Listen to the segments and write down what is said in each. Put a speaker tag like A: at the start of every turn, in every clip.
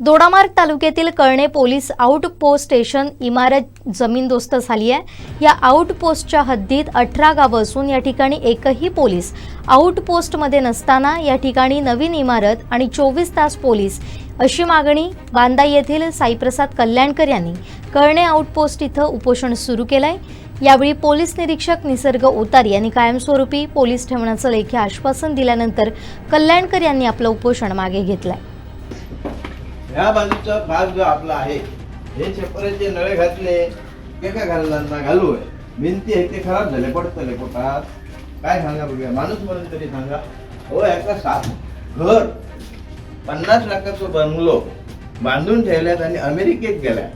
A: दोडामार्ग तालुक्यातील कळणे police outpost station इमारत जमीनदोस्त झाली आहे. या आउटपोस्टच्या हद्दीत अठरा गावं असून या ठिकाणी एकही पोलीस आउटपोस्टमध्ये नसताना या ठिकाणी नवीन इमारत आणि चोवीस तास पोलीस अशी मागणी बांदा येथील साईप्रसाद कल्याणकर यांनी कळणे आउटपोस्ट इथं उपोषण सुरू केलंय. यावेळी पोलीस निरीक्षक निसर्ग ओतार यांनी कायमस्वरूपी पोलीस ठेवण्याचं लेखी आश्वासन दिल्यानंतर कल्याणकर यांनी आपलं उपोषण मागे घेतलंय.
B: ह्या बाजूचा भाग जो आपला आहे हे छप्पराचे जे नळे घातले एका घालणार घालू आहे? भिंती आहे ते खराब झाले पडतले पोटात. काय सांगा बघूया माणूस म्हणून तरी सांगा. हो याचा सात घर. पन्नास लाखाचं बंगलो बांधून ठेवल्यात आणि अमेरिकेत गेल्या.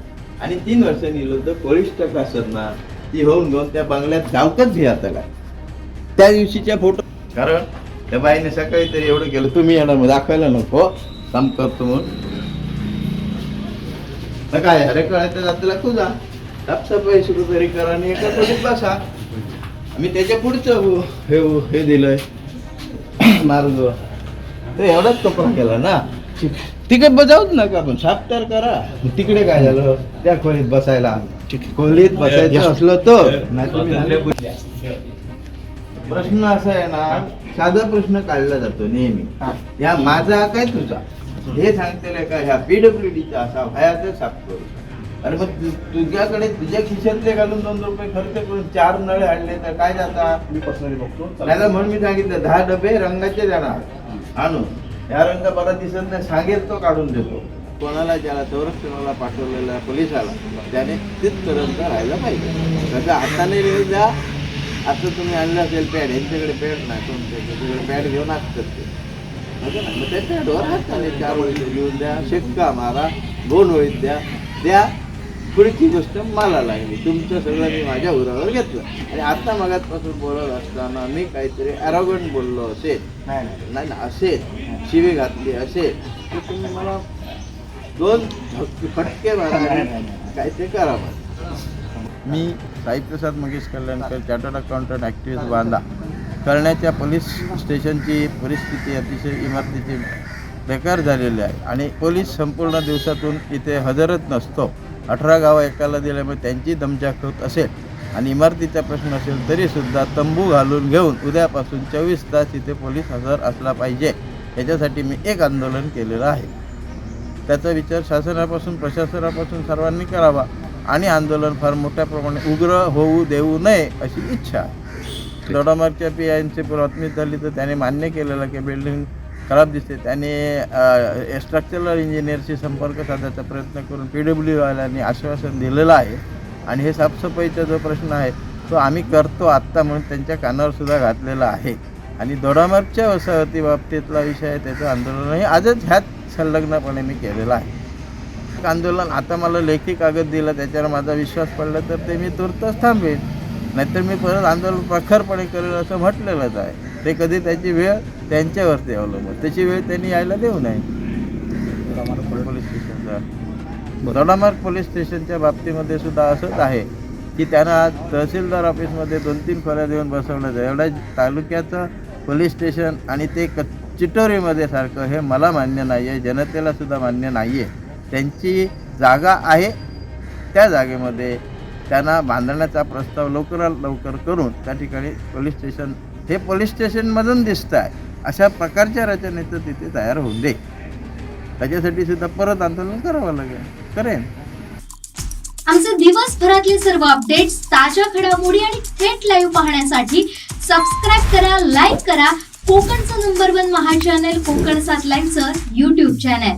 B: आणि तीन वर्षांनी गेलो तर पोलीस टका ना ती होऊन घेऊन त्या बंगल्यात जावकच घ्या त्याला त्या दिवशीच्या फोटो कारण त्या बाईने सकाळी तरी एवढं केलं तुम्ही येणार मग दाखवायला नको काम करतो म्हणून काय अरे कळायचं जातीला तुझा साफसफाई सुरू तरी करा आणि एका खोलीत बसा. मी त्याच्या पुढचं हो- हे हो, हे दिलंय. मार्ग. तर एवढाच कपडा केला ना. तिकडे बजावत नका आपण साफ तर करा. तिकडे काय झालं? त्या खोलीत बसायला. खोलीत बसायचं असलं तर. नाही प्रश्न असा आहे ना साधा प्रश्न काढला जातो नेहमी. या माझा काय तुझा? हे सांगते का ह्या पीडब्ल्यू डीचा असा भयाचा करू. अरे मग तुझ्याकडे तुझ्या खिशातले घालून दोन रुपये खर्च करून चार नळे आणले तर काय जाता?
C: मी पर्सनली बघतो.
B: नाही म्हणून मी सांगितलं दहा डबे रंगाचे देणार. आणून. या रंग बरा दिसत नाही सांगेल तो काढून देतो. कोणाला ज्याला संरक्षणाला पाठवलेल्या पोलिसाला त्याने तिथपर्यंत राहायला पाहिजे. कसं आता नाही रे द्या आता तुम्ही आणलं असेल पॅड यांच्याकडे पॅड नाही तुमच्याकडे पॅड घेऊन असतात ते ना, मग त्या पॅडवर हाताने चार ओळी घेऊन द्या शेक्का मारा दोन ओळीत द्या. द्या. पुढची गोष्ट मला लागली. तुमचं सगळं मी माझ्या उरावर घेतलं. आणि आता मगातपासून बोलत असताना मी काहीतरी अरोगंट बोललो असेल.
C: नाही नाही.
B: नाही ना असेल. शिवी घातली असेल. तर तुम्ही मला दोन फटके मारा काहीतरी करा मी Saiprasad Magesh Kalyankar chartered accountant activist बांधा करण्याच्या पोलीस स्टेशनची परिस्थिती अतिशय इमारतीची बेकार झालेली आहे. आणि पोलीस संपूर्ण दिवसातून इथे हजरच नसतो. अठरा गावं एकाला दिल्यामुळे त्यांची दमजाक होत असेल. आणि इमारतीचा प्रश्न असेल तरीसुद्धा तंबू घालून घेऊन उद्यापासून चोवीस तास इथे पोलीस हजर असला पाहिजे. याच्यासाठी मी एक आंदोलन केलेलं आहे. त्याचा विचार शासनापासून प्रशासनापासून सर्वांनी करावा. आणि आंदोलन फार मोठ्या प्रमाणात उग्र होऊ देऊ नये अशी इच्छा आहे. दोडामार्गच्या पी आयची बातमी झाली तर त्याने मान्य केलेलं की बिल्डिंग खराब दिसते. त्याने स्ट्रक्चरल इंजिनियरशी संपर्क साधायचा प्रयत्न करून पी डब्ल्यू वाल्यांनी आश्वासन दिलेलं आहे. आणि हे साफसफाईचा जो प्रश्न आहे तो आम्ही करतो आत्ता म्हणून त्यांच्या कानावर सुद्धा घातलेला आहे. आणि दोडामार्गच्या वसाहती बाबतीतला विषय आहे त्याचं आंदोलनही आजच ह्यात संलग्नपणे मी केलेलं आहे. एक आंदोलन आता मला लेखी कागद दिला त्याच्यावर माझा विश्वास पडला तर ते मी तुर्तच थांबेन. नाहीतर मी परत आंदोलन प्रखरपणे करेल असं म्हटलेलंच आहे. ते कधी त्याची वेळ त्यांच्यावरती अवलंबून. त्याची वेळ त्यांनी यायला देऊ नये. पोलीस स्टेशनचा. दोडामार्ग पोलीस स्टेशनच्या बाबतीमध्ये सुद्धा असंच आहे की त्यांना तहसीलदार ऑफिसमध्ये दोन तीन खोल्या देऊन बसवलं जाईल एवढ्या तालुक्याचं पोलीस स्टेशन आणि ते क चिटोरीमध्ये सारखं हे मला मान्य नाही आहे जनतेला सुद्धा मान्य नाही आहे त्यांची जागा आहे त्या जागेमध्ये त्यांना बांधण्याचा प्रस्ताव लवकरात लवकर करून त्या ठिकाणी पोलीस स्टेशन हे पोलीस स्टेशनमधून दिसतं आहे. अशा प्रकारच्या रचनेचं तिथे तयार होऊ दे. त्याच्यासाठी सुद्धा परत आंदोलन करावं लागेल. करेन.
D: आमचे दिवसभरातले सर्व अपडेट्स ताज्या घडामोडी आणि थेट लाईव्ह पाहण्यासाठी सबस्क्राईब करा लाईक करा. कोकणचं number one Maha channel Konkan सात लाईनचं युट्यूब चॅनल